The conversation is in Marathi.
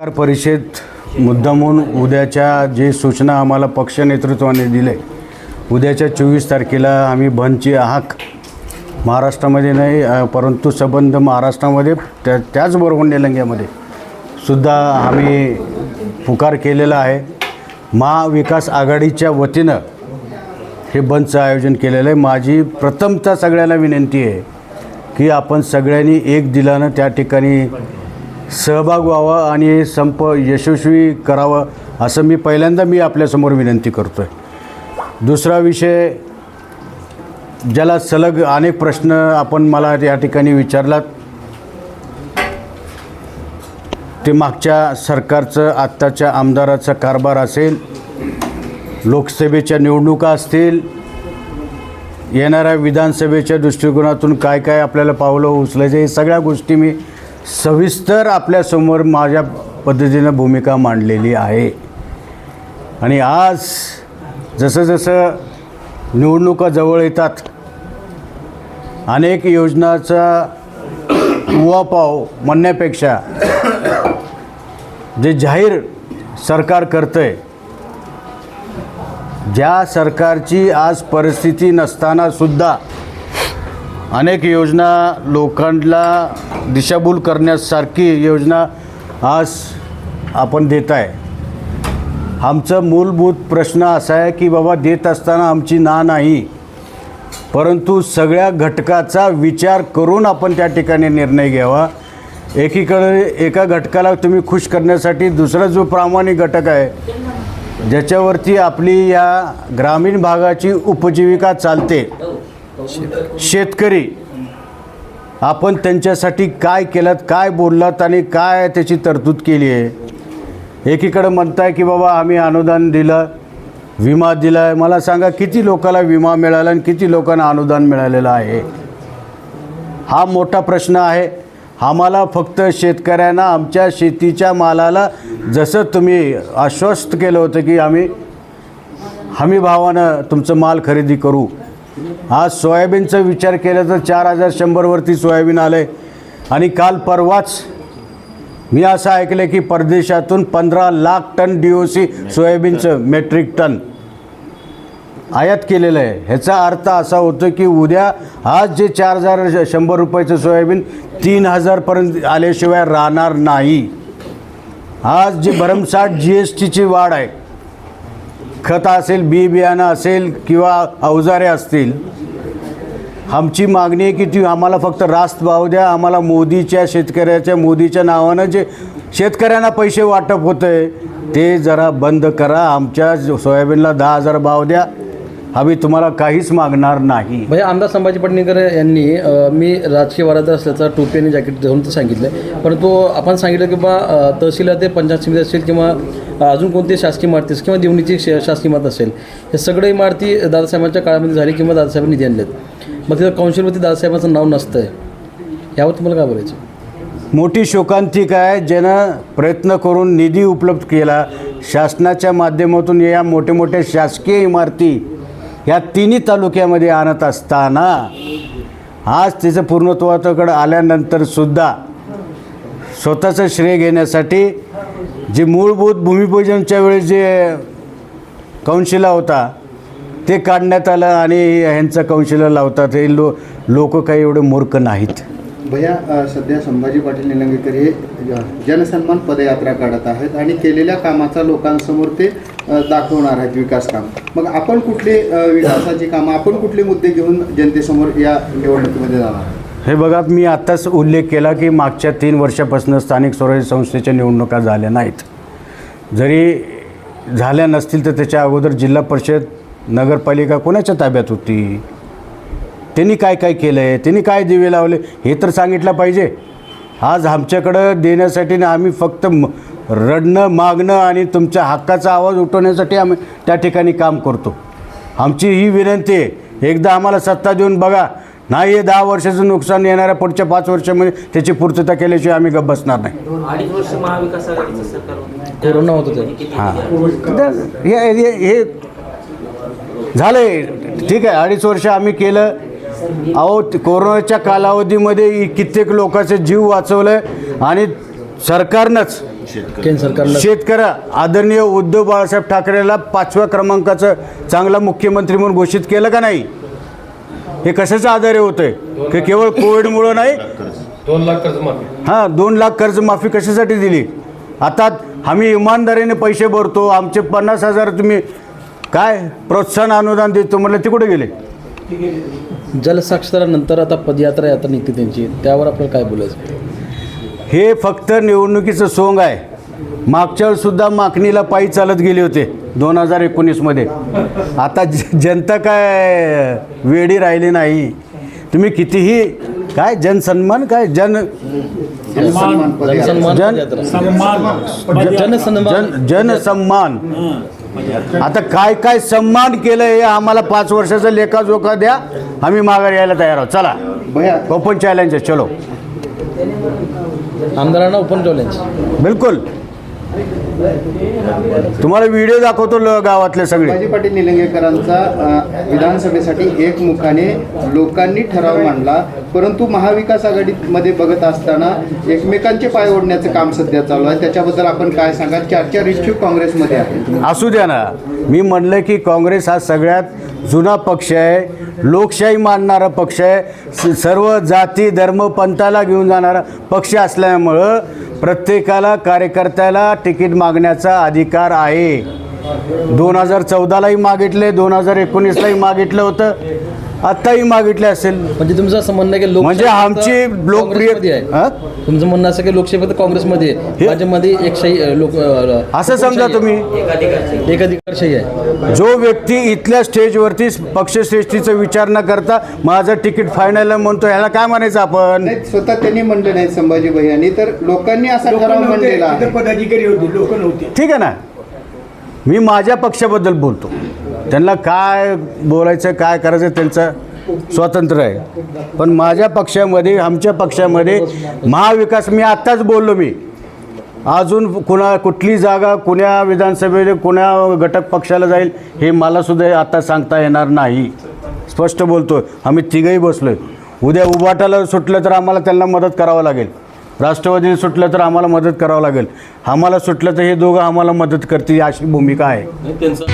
पत्रकार परिषद मुद्दामून उद्याच्या जे सूचना आम्हाला पक्ष नेतृत्वाने दिले उद्याच्या चोवीस तारखेला आम्ही बंदची हाक महाराष्ट्रामध्ये नाही परंतु संबंध महाराष्ट्रामध्ये त्या त्याचबरोबर निलंग्यामध्ये सुद्धा आम्ही पुकार केलेला आहे. महाविकास आघाडीच्या वतीनं हे बंदचं आयोजन केलेलं आहे. माझी प्रथमतः सगळ्यांना विनंती आहे की आपण सगळ्यांनी एक दिलानं त्या ठिकाणी सहभाग व्हावा आणि संप यशस्वी करावं असं मी पहिल्यांदा मी आपल्यासमोर विनंती करतो आहे दुसरा विषय ज्याला सलग अनेक प्रश्न आपण मला या ठिकाणी विचारलात ते मागच्या सरकारचं आत्ताच्या आमदाराचा कारभार असेल लोकसभेच्या निवडणुका असतील येणाऱ्या विधानसभेच्या दृष्टिकोनातून काय काय आपल्याला पावलं उचलायचं हे सगळ्या गोष्टी मी सविस्तर आपल्यासमोर माझ्या पद्धतीनं भूमिका मांडलेली आहे. आणि आज जसं जसं निवडणुका जवळ येतात अनेक योजनाचा उवापाव म्हणण्यापेक्षा जे जाहीर सरकार करतं आहे ज्या सरकारची आज परिस्थिती नसतानासुद्धा अनेक योजना लोकांना दिशाभूल करण्यासारखी योजना आज आपण देत आहे. आमचं मूलभूत प्रश्न असा आहे की बाबा देत असताना आमची ना नाही परंतु सगळ्या घटकाचा विचार करून आपण त्या ठिकाणी निर्णय घ्यावा. एकीकडे एका घटकाला तुम्ही खुश करण्यासाठी दुसरा जो प्रामाणिक घटक आहे ज्याच्यावरती आपली या ग्रामीण भागाची उपजीविका चालते शेतकरी. आपण त्यांच्यासाठी काय केलं काय बोललात आणि काय त्याची तरतूद केली आहे? एकीकडं म्हणताय की बाबा आम्ही अनुदान दिलं विमा दिला आहे. मला सांगा किती लोकांना विमा मिळाला आणि किती लोकांना अनुदान मिळालेलं आहे? हा मोठा प्रश्न आहे. आम्हाला फक्त शेतकऱ्यांना आमच्या शेतीच्या मालाला जसं तुम्ही आश्वस्त केलं होतं की आम्ही हमी भावानं तुमचं माल खरेदी करू. आज सोयाबीनचा विचार केला तर चार हजार शंभरवरती सोयाबीन आलं आहे आणि काल परवाच मी असं ऐकलं की परदेशातून पंधरा lakh ton D O C सोयाबीनचं मेट्रिक टन आयात केलेलं आहे. ह्याचा अर्थ असा होतो की उद्या आज जे चार हजार शंभर रुपयाचं सोयाबीन तीन हजारपर्यंत आल्याशिवाय राहणार नाही. आज जी भरमसाठ जी एस टीची वाढ आहे खत असेल बी बियाणं असेल किंवा अवजारे असतील आमची मागणी आहे की ती आम्हाला फक्त रास्त भाव द्या. आम्हाला मोदीच्या शेतकऱ्याच्या मोदीच्या नावानं जे शेतकऱ्यांना पैसे वाटप होतं आहे ते जरा बंद करा. आमच्या सोयाबीनला दहा हजार भाव द्या. आम्ही तुम्हाला काहीच मागणार नाही. म्हणजे आमदार संभाजी पटणेकर यांनी मी राजकीय वारदा असल्याचा टोपी आणि जॅकेट धरून तर सांगितलं परंतु आपण सांगितलं की बा तहसील ते पंचायत समिती असेल किंवा अजून कोणती शासकीय इमारती असेल किंवा देवणीची श- शासकीय इमारत असेल हे सगळे इमारती दादासाहेबांच्या काळामध्ये झाली किंवा दादासाहेबांनी निधी आणलेत मग तिथं कौन्सिलवरती दादासाहेबांचं नाव नसतं आहे यावर तुम्हाला काय बोलायचं? मोठी शोकांतिका आहे ज्यानं प्रयत्न करून निधी उपलब्ध केला. शासनाच्या माध्यमातून या मोठ्या मोठ्या शासकीय इमारती या तिन्ही तालुक्यामध्ये आणत असताना आज तिचं पूर्णत्वाकडं आल्यानंतर सुद्धा स्वतःचं श्रेय घेण्यासाठी जे मूलभूत भूमिपूजनच्या वेळेस जे कंशिला होता ते काढण्यात आलं आणि ह्यांचा कंशिला लावतात. हे लो लोक काही एवढे मूर्ख नाहीत. भैया सध्या संभाजी पाटील निलंगेकर हे जनसन्मान पदयात्रा काढत आहेत आणि केलेल्या कामाचा लोकांसमोर ते दाखवणार आहेत विकास काम. मग आपण कुठले विकासाची कामं आपण कुठले मुद्दे घेऊन जनतेसमोर या निवडणुकीमध्ये जाणार हे बघा मी आत्ताच उल्लेख केला की मागच्या तीन वर्षापासून स्थानिक स्वराज्य संस्थेच्या निवडणुका झाल्या नाहीत. जरी झाल्या नसतील तर त्याच्या अगोदर जिल्हा परिषद नगरपालिका कोणाच्या ताब्यात होती? त्यांनी काय काय केलं आहे त्यांनी काय दिवे लावले? हे तर सांगितलं पाहिजे. आज आमच्याकडं देण्यासाठी ना आम्ही फक्त म- रडणं मागणं आणि तुमच्या हक्काचा आवाज उठवण्यासाठी आम्ही त्या ठिकाणी काम करतो. आमची ही विनंती आहे एकदा आम्हाला सत्ता देऊन बघा. नाही हे दहा वर्षाचं नुकसान येणाऱ्या पुढच्या पाच वर्षामध्ये त्याची पूर्तता केल्याशिवाय आम्ही गप्प बसणार नाही. अडीच वर्ष महाविकास आघाडीचं सरकार होतं. कोरोना होतं ते. किती हां. हे हे हे झालंय. ठीक आहे अडीच वर्ष आम्ही केलं. अहो कोरोनाच्या कालावधीमध्ये कित्येक लोकांचे जीव वाचवलं आणि सरकारनंच केंद्र शेतकऱ्या आदरणीय उद्धव बाळासाहेब ठाकरेला पाचव्या क्रमांकाचं चांगला मुख्यमंत्री म्हणून घोषित केलं का नाही? हे कशाचं आधारे होतंय? की केवळ कोविडमुळं नाही? दोन लाख कर्ज माफी. हां दोन लाख कर्जमाफी कशासाठी दिली? आता आम्ही इमानदारीने पैसे भरतो आमचे पन्नास हजार तुम्ही काय प्रोत्साहन अनुदान देतो म्हटलं ते कुठे गेले? जलसाक्षरानंतर आता पदयात्रा आता निघते त्यांची. त्यावर आपल्याला काय बोलायचं? हे फक्त निवडणुकीचं सोंग आहे. मागच्या वेळेस सुद्धा मागणीला पायी चालत गेले होते दोन हजार एकोणीसमध्ये आता ज- जनता काय वेडी राहिली नाही. तुम्ही कितीही काय जनसन्मान काय जन जनसन्मान पदयात्रा. जनसन्मान जन- जन जनसन्मान आता काय काय सन्मान केलं हे आम्हाला पाच वर्षाचा लेखाजोखा द्या. आम्ही माघार यायला तयार आहोत. चला. ओपन चॅलेंज आहे. चलो. आमदारांना ओपन चॅलेंज बिलकुल. तुम्हाला व्हिडिओ दाखवतो ल- गावातले सगळे. पाटील निलंगेकरांचा विधानसभेसाठी एकमुखाने लोकांनी ठराव मांडला. परंतु महाविकास आघाडीमध्ये बघत असताना एकमेकांचे पाय ओढण्याचं काम सध्या चालू आहे. त्याच्याबद्दल आपण काय सांगाल? चार इच्छुक काँग्रेसमध्ये आहे. असू द्या ना. मी म्हणलं की काँग्रेस हा सगळ्यात जुना पक्ष आहे. लोकशाही मानणारा पक्ष आहे. सर्व जाती धर्म पंथाला घेऊन जाणारा पक्ष असल्यामुळं प्रत्येकाला कार्यकर्त्याला तिकीट मागण्याचा अधिकार आहे. दोन हजार चौदालाही मागितले दोन हजार एकोणीसलाही मागितलं होतं. आत्ताही मागितले असेल. म्हणजे तुमचं असं म्हणणं आहे की लोकशाही म्हणजे आमची लोकप्रिय- आहे. हा? तुमचं म्हणणं असं की लोकशाही फक्त काँग्रेसमध्ये आहे. भाजपमध्ये एकशाही अ, लोक अ, असं समजा तुम्ही. एक अधिकारशाही आहे. जो व्यक्ती इथल्या स्टेजवरती पक्षश्रेष्ठीचा विचार न करता माझं तिकीट फायनल म्हणतो ह्याला काय म्हणायचं आपण? नाही स्वतः त्यांनी म्हणलं नाही संभाजी भैयांनी तर लोकांनी असा ठराव मांडलेला आहे. पदाधिकारी होते लोक नव्हते. ठीक आहे ना? मी माझ्या पक्षाबद्दल बोलतो. त्यांना काय बोलायचं काय करायचं त्यांचं स्वातंत्र्य आहे. पण माझ्या पक्षामध्ये आमच्या पक्षामध्ये महाविकास मी आत्ताच बोललो मी. अजून कुणा कुठली जागा कुण्या विधानसभेने कुण्या घटक पक्षाला जाईल हे मलासुद्धा आत्ता सांगता येणार नाही. स्पष्ट बोलतो आम्ही तिघही आहे उद्या उभाटाला सुटलं तर आम्हाला त्यांना मदत करावं लागेल. राष्ट्रवादीने सुटलं तर आम्हाला मदत करावं लागेल. आम्हाला सुटलं तर हे दोघं आम्हाला मदत करतील अशी भूमिका आहे. त्यांचं